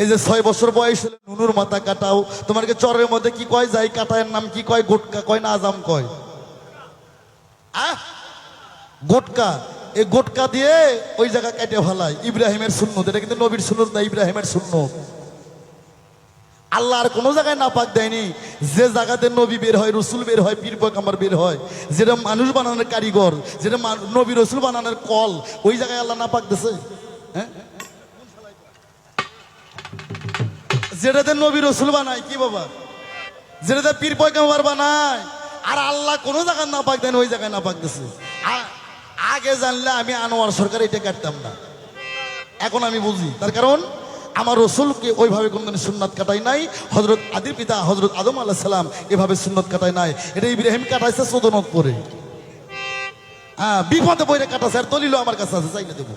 এই যে ছয় বছর বয়স হলে, নুনুর মাথা কাটাও। তোমাকে চরের মধ্যে কি কয়? যাই কাটায়ের নাম কি কয়? গোটকা কয় না আজাম কয়? আহ? গোটকা। এই গোটকা দিয়ে ওই জায়গা কেটে ফেলায়। ইব্রাহিমের শূন্য এটা কিন্তু নবীর শূন্য না, ইব্রাহিমের শূন্য আল্লাহ আর কোনো জায়গায় না পাক দেয়নি। যে জায়গাতে নবী বের হয়, রসুল বের হয়, পীর পয়গাম্বর বের হয়, যেটা মানুষ বানানোর কারিগর, যেটা নবী রসুল বানানোর কল, ওই জায়গায় আল্লাহ না পাক দিছে? হ্যাঁ? যেটাতে নবী রসুল বানায়, কি বাবা? যেটাতে পীর পয়গাম্বর বানায়। আর আল্লাহ কোনো জায়গায় না পাক দেন, ওই জায়গায় না পাক দিছে আগে জানলে আমি আনোয়ার সরকার এটা কাটতাম না। এখন আমি বুঝি। তার কারণ, আমার রসুলকে ওইভাবে কোনদিন সুন্নাত কাটাই নাই। হজরত আদির পিতা হজরত আদম আল্লাহ সালাম এভাবে সুন্নত কাটাই নাই। এটা ইব্রাহিম কাটাইছে চোদনত পরে। হ্যাঁ বিপদে বইরে কাটাছে, আর দলিল আমার কাছে আছে, চাইলে দেবো।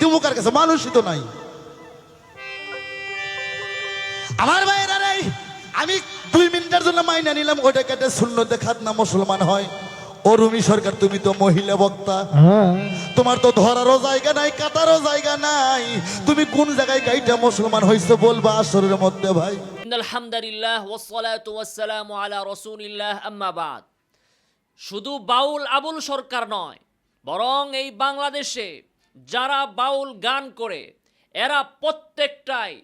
দেবো কার কাছে মানুষই তো নাই। আমার ভাইয়েরা রে আমি দুই মিনিটের জন্য মাইনা নিলাম ওইটা কেটে শূন্য দেখাত না মুসলমান হয়। ও রুমি সরকার তুমি তো মহিলা বক্তা। তোমার তো ধরারও জায়গা নাই কাটারও জায়গা নাই। তুমি কোন জায়গায় গাইটা মুসলমান হয়েছে বলবা আসরের মধ্যে ভাই? আলহামদুলিল্লাহ ওয়াসসালাতু ওয়াসসালামু আলা রাসূলিল্লাহ আম্মা বাদ। শুধু বাউল আবুল সরকার নয় বরং এই বাংলাদেশে যারা বাউল গান করে এরা প্রত্যেকটাই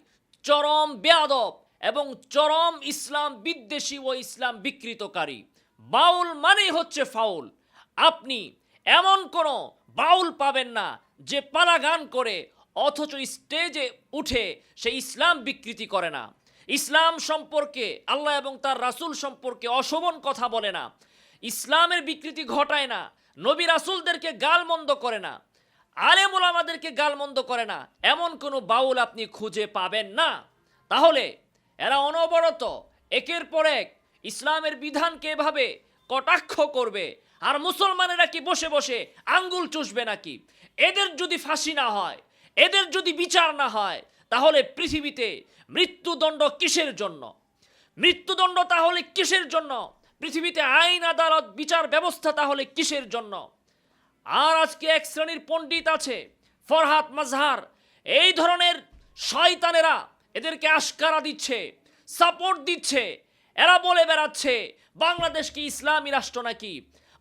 চরম বেয়াদব এবং চরম ইসলাম বিদ্বেষী ও ইসলাম বিকৃতকারী। বাউল মানেই হচ্ছে ফাউল। আপনি এমন কোনো বাউল পাবেন না যে পালা গান করে অথচ স্টেজে উঠে সে ইসলাম বিকৃতি করে না। ইসলাম সম্পর্কে, আল্লাহ এবং তার রাসুল সম্পর্কে অশোভন কথা বলে না। ইসলামের বিকৃতি ঘটায় না। নবী রাসূলদেরকে গালমন্দ করে না। আলেমুল আমাদেরকে গালমন্দ করে না। এমন কোনো বাউল আপনি খুঁজে পাবেন না। তাহলে এরা অনবরত একের পর এক ইসলামের বিধানকে এভাবে কটাক্ষ করবে। আর মুসলমানেরা কি বসে বসে আঙ্গুল চুষবে নাকি? এদের যদি ফাঁসি না হয়, এদের যদি বিচার না হয়, তাহলে পৃথিবীতে মৃত্যুদণ্ড কিসের জন্য? মৃত্যুদণ্ড তাহলে কিসের জন্য? পৃথিবীতে আইন, আদালত, বিচার ব্যবস্থা তাহলে কিসের জন্য? আর আজকে এক শ্রেণির পণ্ডিত আছে ফরহাত মাজহার। এই ধরনের শয়তানেরা এদেরকে আশকারা দিচ্ছে, সাপোর্ট দিচ্ছে। এরা বলে বেড়াচ্ছে, বাংলাদেশ কি ইসলামী রাষ্ট্র নাকি?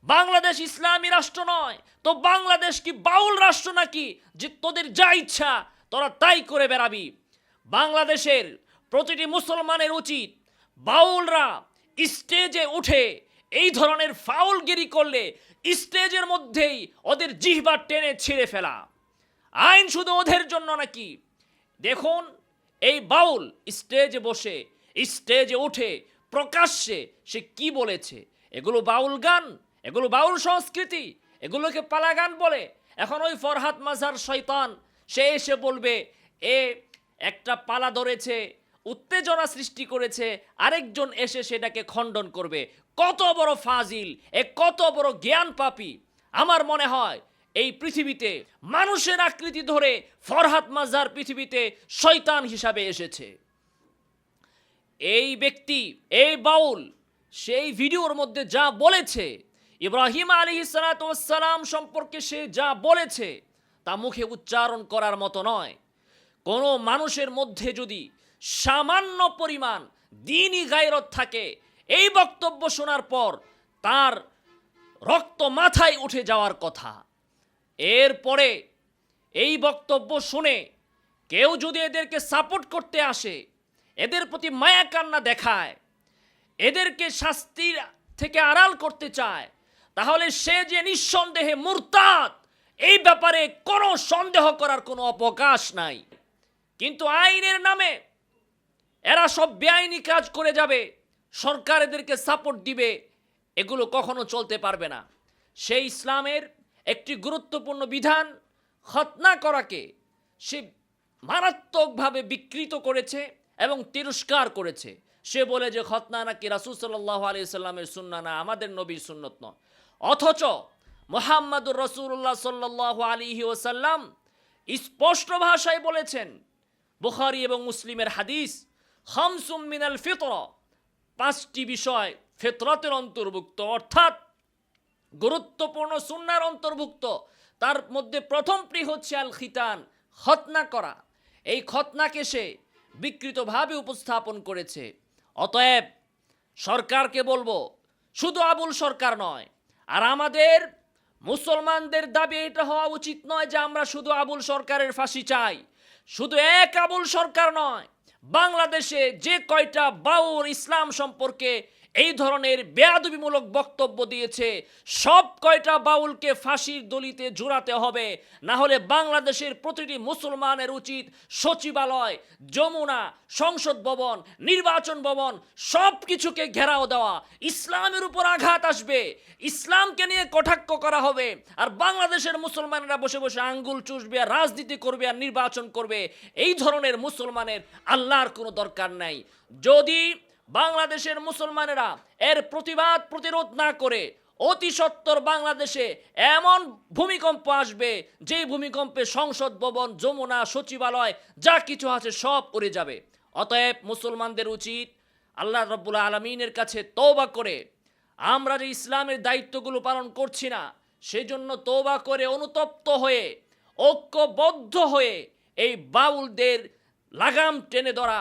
বাংলাদেশ ইসলামী রাষ্ট্র নয়, তো বাংলাদেশ কি বাউল রাষ্ট্র নাকি? যে তোদের যা ইচ্ছা, তোরা তাই করে বেড়াবি। বাংলাদেশের প্রতিটি মুসলমানের উচিত বাউলরা স্টেজে উঠে এই ধরনের ফাউলগিরি করলে স্টেজের মধ্যেই ওদের জিহ্বা টেনে ছিঁড়ে ফেলা। আইন শুধু ওদের জন্য নাকি? দেখুন, এই বাউল স্টেজে বসে, স্টেজে উঠে, প্রকাশ্যে সে কি বলেছে? এগুলো বাউল গান, এগুলো বাউল সংস্কৃতি, এগুলোকে পালা গান বলে। এখন ওই ফরহাত মাজার শৈতান সে এসে বলবে, এ, একটা পালা ধরেছে, উত্তেজনা সৃষ্টি করেছে, আরেকজন এসে সেটাকে খণ্ডন করবে। কত বড় ফাজিল, এ কত বড় জ্ঞান পাপী। আমার মনে হয়, এই পৃথিবীতে মানুষের আকৃতি ধরে ফরহাত মাজার পৃথিবীতে শয়তান হিসাবে এসেছে। এই ব্যক্তি, এই বাউল, সেই ভিডিওর মধ্যে যা বলেছে, ইব্রাহিম আলী সালাম সম্পর্কে সে যা বলেছে, তা মুখে উচ্চারণ করার মতো নয়। কোনো মানুষের মধ্যে যদি সামান্য পরিমাণ দিনই গায়রত থাকে এই বক্তব্য শোনার পর তার রক্ত মাথায় উঠে যাওয়ার কথা। এরপরে এই বক্তব্য শুনে কেউ যদি এদেরকে সাপোর্ট করতে আসে, এদের প্রতি মায়া কান্না দেখায়, এদেরকে শাস্তির থেকে আড়াল করতে চায়, তাহলে সে যে নিঃসন্দেহে মুরতাদ, এই ব্যাপারে কোনো সন্দেহ করার কোনো অবকাশ নাই। কিন্তু আইনের নামে এরা সব বেআইনি কাজ করে যাবে। সরকার এদেরকে সাপোর্ট দিবে, এগুলো কখনো চলতে পারবে না। সেই ইসলামের একটি গুরুত্বপূর্ণ বিধান খতনা করাকে সে মারাত্মকভাবে বিকৃত করেছে এবং তিরস্কার করেছে। সে বলে যে খতনা নাকি রাসুল সাল্লাহ আলি সাল্লামের সুন্না না, আমাদের নবীর সুন্নত নয়। অথচ মোহাম্মদুর রসুল্লাহ সাল্লাহ আলিহি ওসাল্লাম স্পষ্ট ভাষায় বলেছেন, বুখারি এবং মুসলিমের হাদিস হামসুম মিনাল ফিতর। পাঁচটি বিষয় ফেতরতের অন্তর্ভুক্ত, অর্থাৎ গুরুত্বপূর্ণ সুন্নার অন্তর্ভুক্ত। তার মধ্যে প্রথম প্রথমটি হচ্ছে আল খিতান খতনা করা। এই খতনাকে সে বিকৃতভাবে উপস্থাপন করেছে। অতএব সরকারকে বলব, শুধু আবুল সরকার নয়, আর আমাদের মুসলমানদের দাবি এটা হওয়া উচিত নয় যে আমরা শুধু আবুল সরকারের ফাঁসি চাই। শুধু এক আবুল সরকার নয় বাংলাদেশে যে কয়টা বাউর ইসলাম সম্পর্কে এই ধরনের বেয়াদবিমূলক বক্তব্য দিয়েছে, সব কয়টা বাউলকে ফাঁসির দলিতে জোড়াতে হবে, না হলে বাংলাদেশের প্রতিটি মুসলমানের উচিত সচিবালয়, যমুনা, সংসদ ভবন, নির্বাচন ভবন, সব কিছুকে ঘেরাও দেওয়া। ইসলামের উপর আঘাত আসবে। ইসলামকে নিয়ে কটাক্ষ করা হবে। আর বাংলাদেশের মুসলমানেরা বসে বসে আঙ্গুল চুষবে আর রাজনীতি করবে আর নির্বাচন করবে। এই ধরনের মুসলমানের আল্লাহর কোনো দরকার নাই। যদি বাংলাদেশের মুসলমানেরা এর প্রতিবাদ, প্রতিরোধ না করে অতি সত্বর বাংলাদেশে এমন ভূমিকম্প আসবে যে ভূমিকম্পে সংসদ ভবন, যমুনা, সচিবালয়, যা কিছু আছে সব উড়ে যাবে। অতএব মুসলমানদের উচিত আল্লাহ রব্বুল আলমিনের কাছে তৌবা করে। আমরা যে ইসলামের দায়িত্বগুলো পালন করছি না, সেজন্য তৌবা করে অনুতপ্ত হয়ে, ঐক্যবদ্ধ হয়ে এই বাউলদের লাগাম টেনে ধরা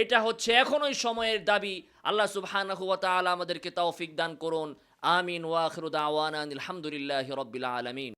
এটা হচ্ছে এখনই সময়ের দাবি। আল্লাহ সুবহানাহু ওয়া তাআলা আমাদেরকে তৌফিক দান করুন। আমিন ওয়া আখিরু দাওয়ানা আলহামদুলিল্লাহি রাব্বিল আলামিন।